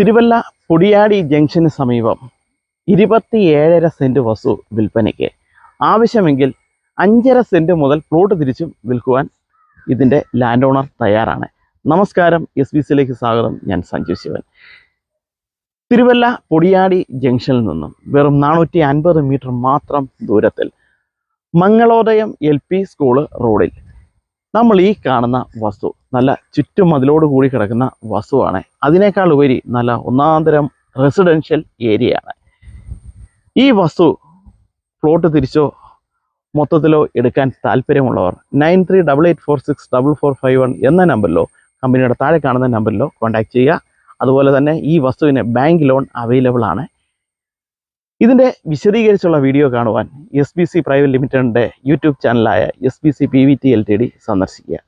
Thiruvalla Podiyadi junction സമീപം ഇരുപത്തിയേഴര saint വസ്തു വിൽപ്പനയ്ക്ക്. ആവശ്യമെങ്കിൽ അഞ്ചര സെന്റ് മുതൽ പ്ലോട്ട് തിരിച്ചും വിൽക്കുവാൻ ഇതിന്റെ ലാൻഡ് ഓണർ തയ്യാറാണ്. നമസ്കാരം എസ് ബി സിയിലേക്ക് സ്വാഗതം. ഞാൻ സഞ്ജു ശിവൻ. തിരുവല്ല പൊടിയാടി ജംഗ്ഷനിൽ നിന്നും വെറും നാനൂറ്റി അൻപത് മീറ്റർ മാത്രം ദൂരത്തിൽ മംഗളോദയം എൽ പി സ്കൂൾ റോഡിൽ നമ്മൾ ഈ കാണുന്ന വസ്തു നല്ല ചുറ്റും മതിലോട് കൂടി കിടക്കുന്ന വസ്തുവാണ്. അതിനേക്കാൾ ഉപരി നല്ല ഒന്നാന്തരം റെസിഡൻഷ്യൽ ഏരിയയാണ് ഈ വസ്തു പ്ലോട്ട് തിരിച്ചോ മൊത്തത്തിലോ എടുക്കാൻ താല്പര്യമുള്ളവർ nine three double eight four six double four five one എന്ന നമ്പറിലോ കമ്പനിയുടെ താഴെ കാണുന്ന നമ്പറിലോ കോൺടാക്ട് ചെയ്യുക. അതുപോലെ തന്നെ ഈ വസ്തുവിന് ബാങ്ക് ലോൺ അവൈലബിൾ ആണ്. ഇതിന്റെ വിശദീകരിച്ചുള്ള വീഡിയോ കാണുവാൻ എസ് ബി സി പ്രൈവറ്റ് ലിമിറ്റഡിന്റെ YouTube ചാനലായ S B C P V T L T D സന്ദർശിക്കുക.